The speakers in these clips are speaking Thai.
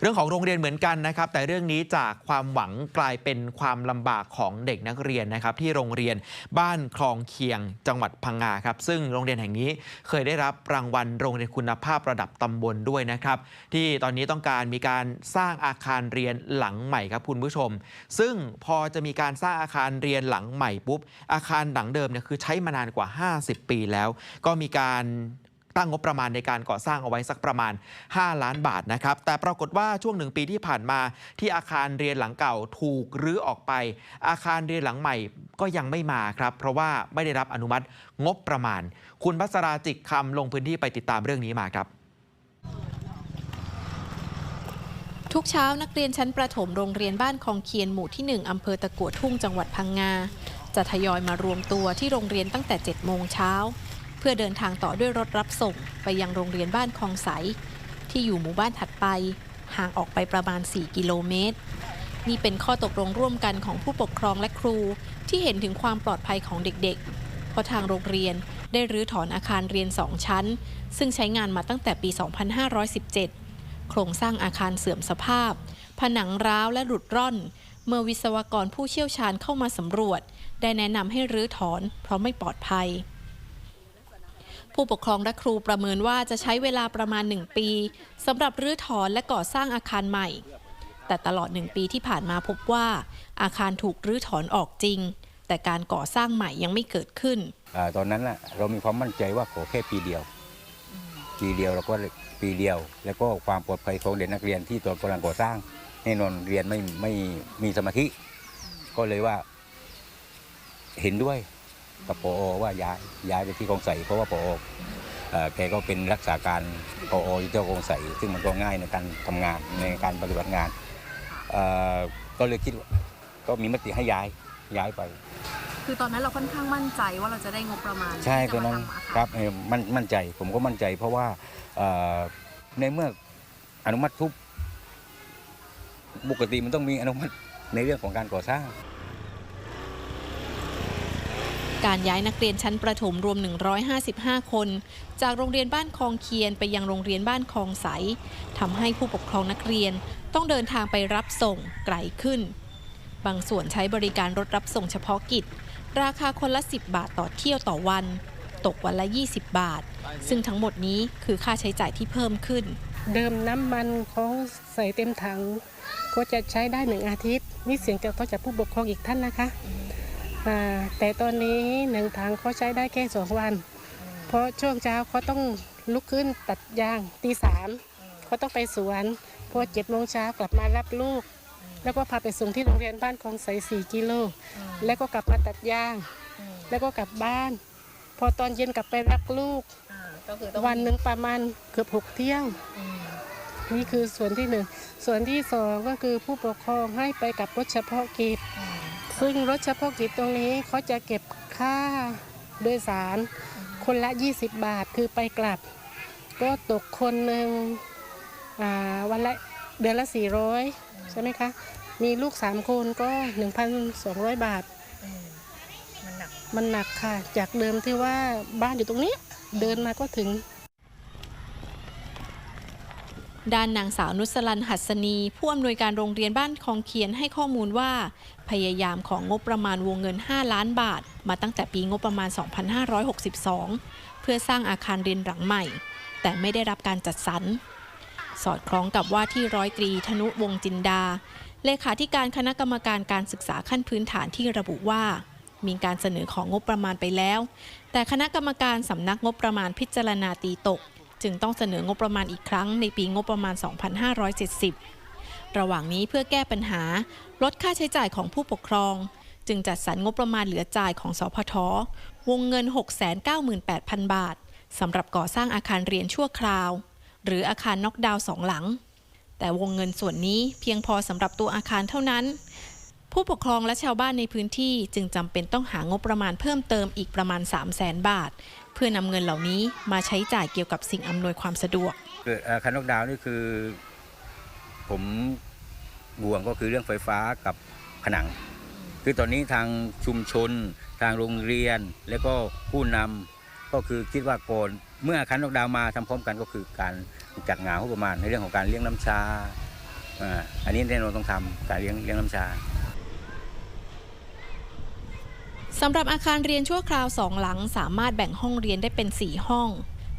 เรื่องของโรงเรียนเหมือนกันนะครับ แต่เรื่องนี้จากความหวังกลายเป็นความลำบากของเด็กนักเรียนนะครับ ที่โรงเรียนบ้านคลองเคียงจังหวัดพังงาครับ ซึ่งโรงเรียนแห่งนี้เคยได้รับรางวัลโรงเรียนคุณภาพระดับตำบลด้วยนะครับ ที่ตอนนี้ต้องการมีการสร้างอาคารเรียนหลังใหม่ครับคุณผู้ชม ซึ่งพอจะมีการสร้างอาคารเรียนหลังใหม่ปุ๊บอาคารหลังเดิมเนี่ยคือใช้มานานกว่า 50 ปีแล้ว ก็มีการ ตั้งงบประมาณในการก่อสร้างเอาไว้สักประมาณ 5 ล้านบาทนะครับ แต่ปรากฏว่าช่วงหนึ่งปีที่ผ่านมาที่อาคารเรียนหลังเก่าถูกรื้อออกไป อาคารเรียนหลังใหม่ก็ยังไม่มาครับ เพราะว่าไม่ได้รับอนุมัติงบประมาณ คุณพัสราจิกคำลงพื้นที่ไปติดตามเรื่องนี้มาครับทุกเช้านักเรียนชั้นประถมโรงเรียนบ้านคลองเคียนหมู่ที่ 1 อำเภอตะกัวทุ่งจังหวัดพังงา จะทยอยมารวมตัวที่โรงเรียนตั้งแต่ 7 โมงเช้า เพื่อเดินทางต่อด้วยรถรับส่งไปยังโรงเรียนบ้านคลองใส ที่อยู่หมู่บ้านถัดไป ห่างออกไปประมาณ 4 กิโลเมตร นี่เป็นข้อตกลงร่วมกันของผู้ปกครองและครูที่เห็นถึงความปลอดภัยของเด็กๆ เพราะทางโรงเรียนได้รื้อถอนอาคารเรียน 2 ชั้น ซึ่งใช้งานมาตั้งแต่ปี 2517 โครงสร้างอาคารเสื่อมสภาพ ผนังร้าวและหลุดร่อน เมื่อวิศวกรผู้เชี่ยวชาญเข้ามาสำรวจ ได้แนะนำให้รื้อถอนเพราะไม่ปลอดภัย ผู้ปกครองและครูประเมินว่าจะใช้เวลาประมาณ 1 ปีสำหรับรื้อถอนและก่อสร้างอาคารใหม่ แต่ตลอด 1 ปีที่ผ่านมาพบว่า อาคารถูกรื้อถอนออกจริง แต่การก่อสร้างใหม่ยังไม่เกิดขึ้นอตอนนั้นน่ะเรามีความมั่นใจว่าขอแค่ปีเดียว ปีเดียวเราก็ปีเดียว แล้วก็ความปลอดภัยของเด็กนักเรียนที่ตัวกำลังก่อสร้างแน่นอนเรียนไม่ไม่มีสมาธิก็เลยว่าเห็นด้วย กับปอว่าย้ายย้ายไปที่กองใสเพราะว่าปอเอ่อแกก็เป็นรักษาการปออยู่ที่กองใสซึ่งมันก็ง่ายในการทำงานในการปฏิบัติงานเอ่อก็เลยคิดว่าก็มีมติให้ย้ายย้ายไป คือตอนนั้นเราค่อนข้างมั่นใจว่าเราจะได้งบประมาณ ใช่ที่ตัวจะนั้นมาทำอาคารครับเอ่อมั่นมั่นใจผมก็มั่นใจ เพราะว่าเอ่อในเมื่ออนุมัติทุบปกติมันต้องมีอนุมัติในเรื่องของการก่อสร้าง การย้ายนักเรียนชั้นประถมรวม 155 คน จากโรงเรียนบ้านคลองเคียนไปยังโรงเรียนบ้านคลองใสทำให้ผู้ปกครองนักเรียนต้องเดินทางไปรับส่งไกลขึ้น บางส่วนใช้บริการรถรับส่งเฉพาะกิจ ราคาคนละ 10 บาทต่อเที่ยวต่อวัน ตกวันละ 20 บาท ซึ่งทั้งหมดนี้คือค่าใช้จ่ายที่เพิ่มขึ้น เดิมน้ำมันเขาใส่เต็มถัง ก็จะใช้ได้หนึ่งอาทิตย์ นี่เสียงจากเขาจากผู้ปกครองอีกท่านนะคะ อ่าแต่ตอนนี้หนึ่งถังเขาใช้ได้แค่สองวัน เพราะช่วงเช้าเขาต้องลุกขึ้นตัดยางตีสามเขาต้องไปสวนพอเจ็ดโมงเช้ากลับมารับลูก แล้วก็พาไปส่งที่โรงเรียนบ้านคลองใสสี่กิโล แล้วก็กลับมาตัดยาง แล้วก็กลับบ้าน พอตอนเย็นกลับไปรับลูก ก็คือต้องวันหนึ่งประมาณเกือบหกเที่ยวนี่คือส่วนที่หนึ่ง ส่วนที่สองก็คือผู้ปกครองให้ไปกับรถเฉพาะกิจ ซึ่งรถเฉพาะกิจตรงนี้เขาจะเก็บค่าโดยสารคนละ 20 บาทคือไปกลับ ก็ตกคนหนึ่งอ่าวันละเดือนละ 400 ใช่ไหมคะ มีลูก 3 คนก็ 1,200 บาท มันหนัก มันหนักค่ะ จากเดิมที่ว่าบ้านอยู่ตรงนี้ เดินมาก็ถึง ด้านนางสาวนุสลันหัสนีผู้อำนวยการโรงเรียนบ้านคลองเคียนให้ข้อมูลว่า พยายามของงบประมาณวงเงิน 5 ล้านบาท มาตั้งแต่ปีงบประมาณ 2562 เพื่อสร้างอาคารเรียนหลังใหม่ แต่ไม่ได้รับการจัดสรร สอดคล้องกับว่าที่ร้อยตรีธนุวงจินดา เลขาธิการคณะกรรมการการศึกษาขั้นพื้นฐานที่ระบุว่า มีการเสนอของงบประมาณไปแล้ว แต่คณะกรรมการสำนักงบประมาณพิจารณาตีตก จึงต้องเสนองบประมาณอีกครั้งในปีงบประมาณ 2570 ระหว่างนี้เพื่อแก้ปัญหา ลดค่าใช้จ่ายของผู้ปกครอง จึงจัดสรรงบประมาณเหลือจ่ายของสพทวงเงิน 698,000 บาทสำหรับก่อสร้างอาคารเรียนชั่วคราว หรืออาคารน็อกดาวน์สองหลัง แต่วงเงินส่วนนี้เพียงพอสำหรับตัวอาคารเท่านั้น ผู้ปกครองและชาวบ้านในพื้นที่จึงจำเป็นต้องหางบประมาณเพิ่มเติมอีกประมาณ 3 0 0แสนบาท พื่อนำเงินเหล่านี้มาใช้จ่ายเกี่ยวกับสิ่งอำนวยความสะดวกคืออาคารนกดาวนี่คือ ผมห่วงก็คือเรื่องไฟฟ้ากับผนัง คือตอนนี้ทางชุมชน ทางโรงเรียน แล้วก็ผู้นำก็คือคิดว่าก่อนเมื่อคารนกดาวมาทำพร้อมกันก็คือการจัดงานงบประมาณในเรื่องของการเลี้ยงน้ำชาอ่าอันนี้แน่นอนต้องทำการเลี้ยงเลี้ยงน้ำชา สำหรับอาคารเรียนชั่วคราวสองหลัง สามารถแบ่งห้องเรียนได้เป็น 4 ห้อง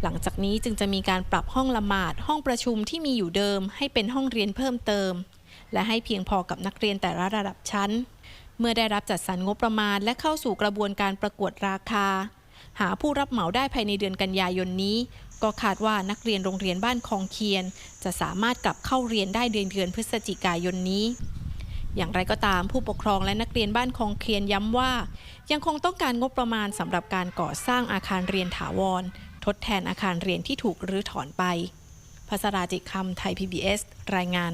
หลังจากนี้จึงจะมีการปรับห้องละหมาด ห้องประชุมที่มีอยู่เดิม ให้เป็นห้องเรียนเพิ่มเติม และให้เพียงพอกับนักเรียนแต่ละระดับชั้น เมื่อได้รับจัดสรรงบประมาณ และเข้าสู่กระบวนการประกวดราคา หาผู้รับเหมาได้ภายในเดือนกันยายนนี้ ก็คาดว่านักเรียนโรงเรียนบ้านคลองเคียน จะสามารถกลับเข้าเรียนได้เดือนเดือนพฤศจิกายนนี้ อย่างไรก็ตามผู้ปกครองและนักเรียนบ้านคลองเคียนย้ำว่า ยังคงต้องการงบประมาณสำหรับการก่อสร้างอาคารเรียนถาวร ทดแทนอาคารเรียนที่ถูกรื้อถอนไปพัสราจิตคำไทย PBS รายงาน